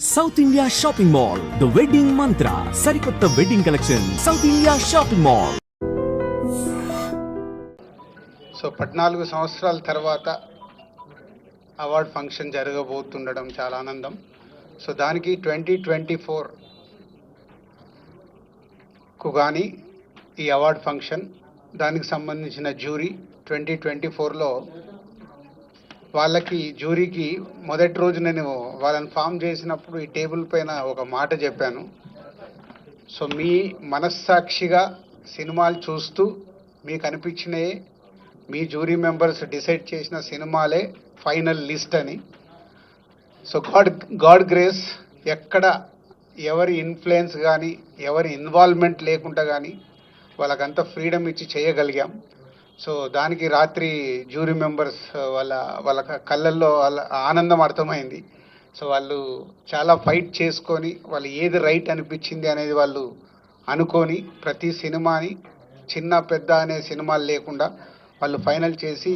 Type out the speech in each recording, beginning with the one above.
South India shopping mall the wedding Mantra సరికొత్త wedding collection South India shopping mall so పద్నాలుగు సంవత్సరాల తర్వాత award function జరగబోతుండడం చాలా ఆనందం. సో దానికి ట్వంటీ ట్వంటీ ఫోర్కు కానీ ఈ అవార్డ్ ఫంక్షన్ దానికి సంబంధించిన జ్యూరీ ట్వంటీ ట్వంటీ ఫోర్లో వాళ్ళకి జ్యూరీకి మొదటి రోజు నేను వాళ్ళని ఫామ్ చేసినప్పుడు ఈ టేబుల్ పైన ఒక మాట చెప్పాను. సో మీ మనస్సాక్షిగా సినిమాలు చూస్తూ మీకు అనిపించినవి మీ జ్యూరీ మెంబర్స్ డిసైడ్ చేసిన సినిమాలే ఫైనల్ లిస్ట్ అని. సో గాడ్ గాడ్ గ్రేస్ ఎక్కడ ఎవరి ఇన్ఫ్లుయెన్స్ కానీ ఎవరి ఇన్వాల్వ్మెంట్ లేకుండా కానీ వాళ్ళకంత ఫ్రీడమ్ ఇచ్చి చేయగలిగాం. సో దానికి రాత్రి జ్యూరీ మెంబర్స్ వాళ్ళ వాళ్ళ కళ్ళల్లో వాళ్ళ ఆనందం అర్థమైంది. సో వాళ్ళు చాలా ఫైట్ చేసుకొని వాళ్ళు ఏది రైట్ అనిపించింది అనేది వాళ్ళు అనుకొని ప్రతి సినిమాని చిన్న పెద్ద అనే సినిమాలు లేకుండా వాళ్ళు ఫైనల్ చేసి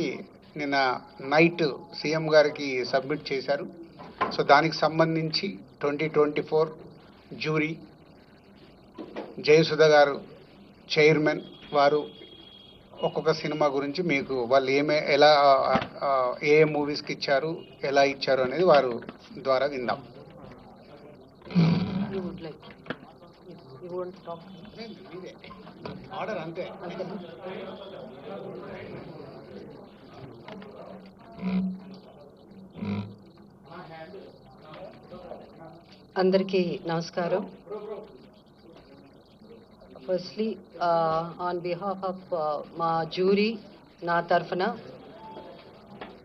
నిన్న నైట్ సీఎం గారికి సబ్మిట్ చేశారు. సో దానికి సంబంధించి twenty twenty four jury Jayasudha garu chairman వారు ఒక్కొక్క సినిమా గురించి మీకు వాళ్ళు ఏమే ఎలా ఏ మూవీస్కి ఇచ్చారు ఎలా ఇచ్చారు అనేది వారు ద్వారా విందాం. ఆర్డర్ అంతే. అందరికీ నమస్కారం. ఫస్ట్లీ ఆన్ బిహాఫ్ ఆఫ్ మా జ్యూరీ నా తరఫున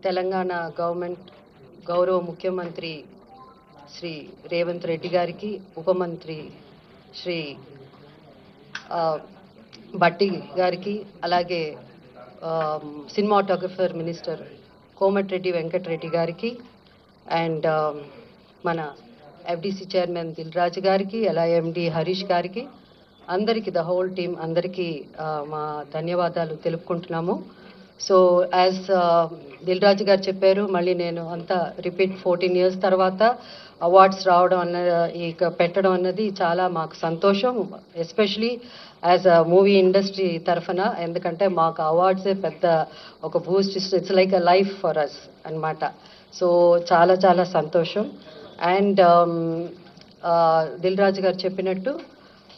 తెలంగాణ గవర్నమెంట్ గౌరవ ముఖ్యమంత్రి శ్రీ రేవంత్ రెడ్డి గారికి ఉప మంత్రి శ్రీ భట్టి గారికి అలాగే సినిమాటోగ్రఫర్ మినిస్టర్ కోమటిరెడ్డి వెంకటరెడ్డి గారికి అండ్ మన ఎఫ్డిసి చైర్మన్ దిల్ రాజు గారికి అలా ఎండి హరీష్ గారికి అందరికీ ద హోల్ టీమ్ అందరికీ మా ధన్యవాదాలు తెలుపుకుంటున్నాము. సో యాజ్ దిల్ రాజు గారు చెప్పారు మళ్ళీ నేను అంతా రిపీట్ ఫోర్టీన్ ఇయర్స్ తర్వాత అవార్డ్స్ రావడం అన్న ఇక పెట్టడం అన్నది చాలా మాకు సంతోషం especially as a movie industry తరఫున ఎందుకంటే మాకు అవార్డ్సే పెద్ద ఒక boost it's like a life for us అనమాట సో చాలా చాలా సంతోషం. అండ్ um, దిల్ రాజు గారు చెప్పినట్టు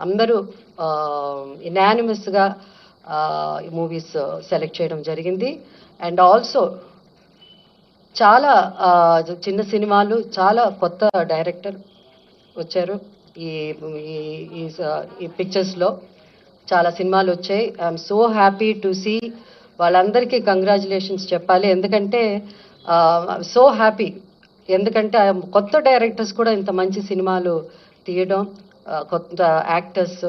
అందరూ ఇనానిమస్గా ఈ మూవీస్ సెలెక్ట్ చేయడం జరిగింది. అండ్ ఆల్సో చాలా చిన్న సినిమాలు చాలా కొత్త డైరెక్టర్ వచ్చారు. ఈ ఈ- ఈ పిక్చర్స్లో చాలా సినిమాలు వచ్చాయి. I'm so happy to see వాళ్ళందరికీ కంగ్రాచులేషన్స్ చెప్పాలి. ఎందుకంటే సో హ్యాపీ ఎందుకంటే కొత్త డైరెక్టర్స్ కూడా ఇంత మంచి సినిమాలు తీయడం కొత్త యాక్టర్స్.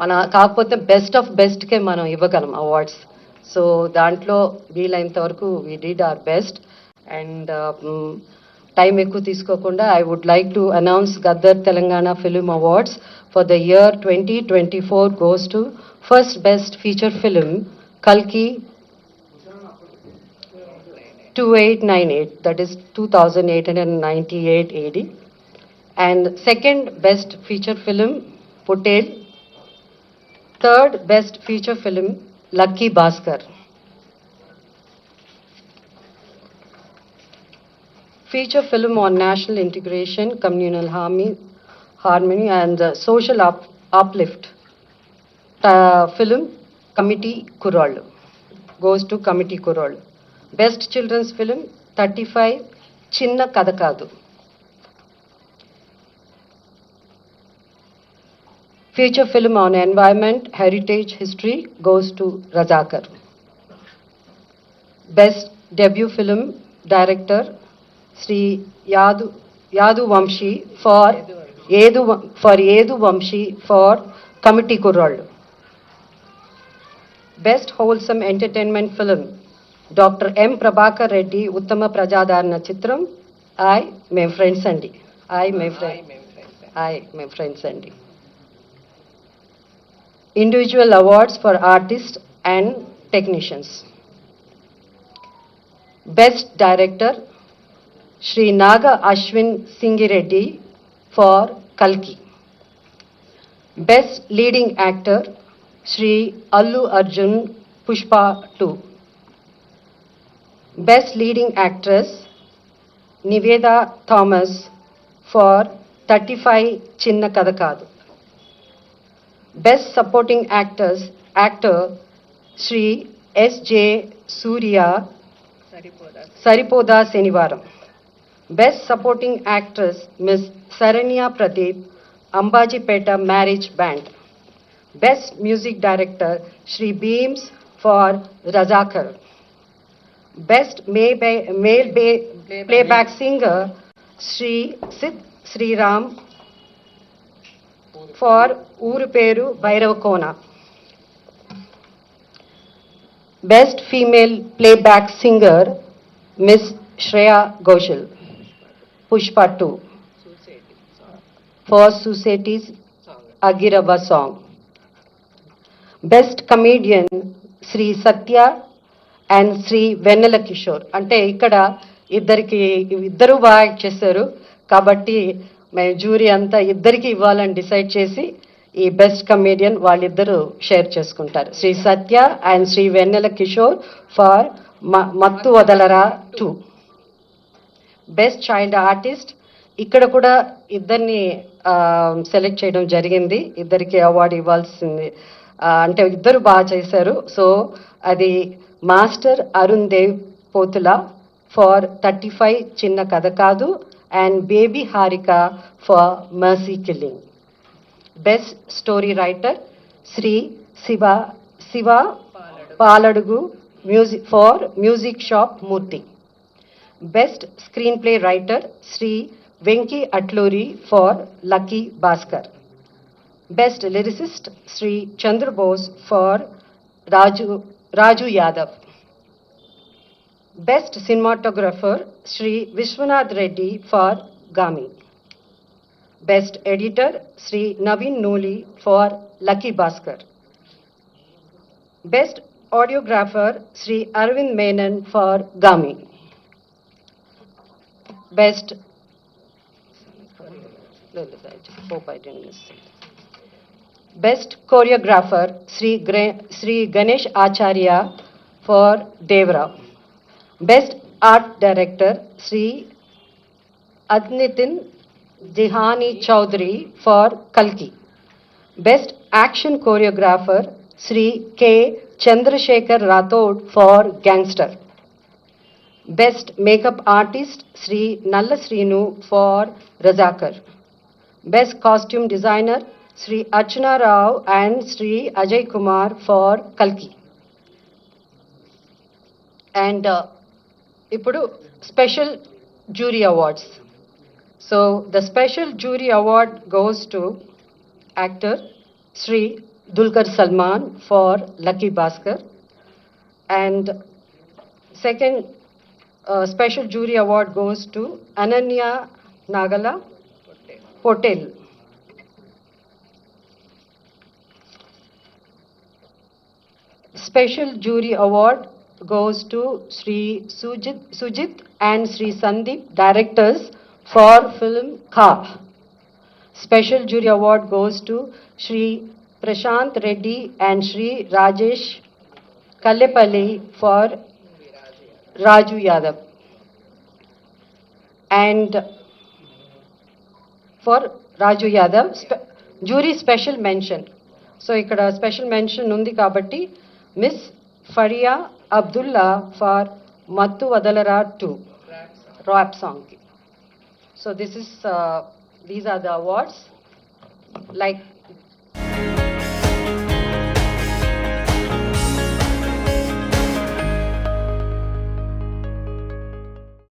మన కాకపోతే బెస్ట్ ఆఫ్ బెస్ట్కే మనం ఇవ్వగలం అవార్డ్స్. సో దాంట్లో వీలైనంత వరకు we did our best. And time ఎక్కువ తీసుకోకుండా I would like to announce Gaddar Telangana film awards for the year twenty twenty four goes to first best feature film కల్కి two eight nine eight that is two thousand eight hundred ninety eight AD and second best feature film Potel, third best feature film Lucky baskar Feature film on national integration, communal harmony, and uh, social up, uplift. Uh, film Committee Kurol goes to Committee Kurol. Best children's film 35 Chinnakadakadu. Feature film on environment heritage history goes to Razakar best debut film director Shri Yadu Yadu Vamshi for Yedu, for Yedu Vamshi for Committee Kurral. Best Wholesome Entertainment Film, Dr. M. Prabhakar Reddy, Uttama Prajadarana Chitram, I, my friend Sandy. I, my friend. I, my friend Sandy. Individual awards for artists and technicians. Best Director, Shri Naga Ashwin Singireddy for Kalki. Best Leading Actor, Sri Allu Arjun Pushpa 2. Best Leading Actress, Niveda Thomas for 35 Chinna Kadakadu. Best Supporting Actors, Actor, Sri S.J. Surya Saripoda Senivaram. Best Supporting Actress, Miss Saranya Pradeep, Ambajipeta Marriage Band. Best Music Director, Sri Beams for Razakar. Best Male male Playback Singer, Sri Sid Sri Ram for ఊరు పేరు Bhairavakona. Best female playback singer miss Shreya Ghoshal. Pushpa two. For societies అగిరవ song. Best comedian Shri Satya and Shri Vennela Kishore. అంటే ఇక్కడ ఇద్దరికి ఇద్దరు బాగా act చేశారు కాబట్టి మేము జ్యూరీ అంతా ఇద్దరికి ఇవ్వాలని డిసైడ్ చేసి ఈ బెస్ట్ కమేడియన్ వాళ్ళిద్దరూ షేర్ చేసుకుంటారు. Shri Satya and Shri Vennela Kishore for Mathu Vadalara two. Best child artist. ఇక్కడ కూడా ఇద్దరిని సెలెక్ట్ చేయడం జరిగింది. ఇద్దరికి అవార్డు ఇవ్వాల్సింది. అంటే ఇద్దరు బాగా చేశారు. సో అది master Arun Dev Pothula for thirty five చిన్న కథ కాదు. and Baby Harika for Mercy Killing. Best Story Writer Sri Siva, Siva Paladugu music, for Music Shop Murthy. Best Screenplay Writer Sri Venki Atluri for Lucky Bhaskar. Best Lyricist Sri Chandra Bose for Raju, Raju Yadav. Best Cinematographer Sri Vishwanath Reddy for Gami. Best Editor Sri Navin Noli for Lucky Baskar. Best Audiographer Sri Arvind Menon for Gami. Best hope I didn't miss. Best Choreographer Sri, Sri Ganesh Acharya for Devra. Best art director Shri अदनितिन जिहानी Chaudhary for कल्की best action choreographer Shri के Chandrashekhar Rathore for gangster best makeup artist Shri null Srinu for रजाकर best costume designer Shri Archana Rao and Shri Ajay Kumar for कल्की and ఇప్పుడు special jury awards so the special jury award goes to actor Shri Dulquer Salmaan for lucky Bhaskar and second special jury award goes to Ananya Nagalla Pottel Special jury award goes to Sri Sujit, Sujit and Sri Sandeep, directors for film Kha. Special jury award goes to Sri Prashant Reddy and Sri Rajesh Kallepalli for Raju Yadav. And for Raju Yadav jury special mention so ఇక్కడ special mention ఉంది కాబట్టి miss Faria Abdullah for Mattu Vadalara 2 rap song. So this is uh, these are the awards like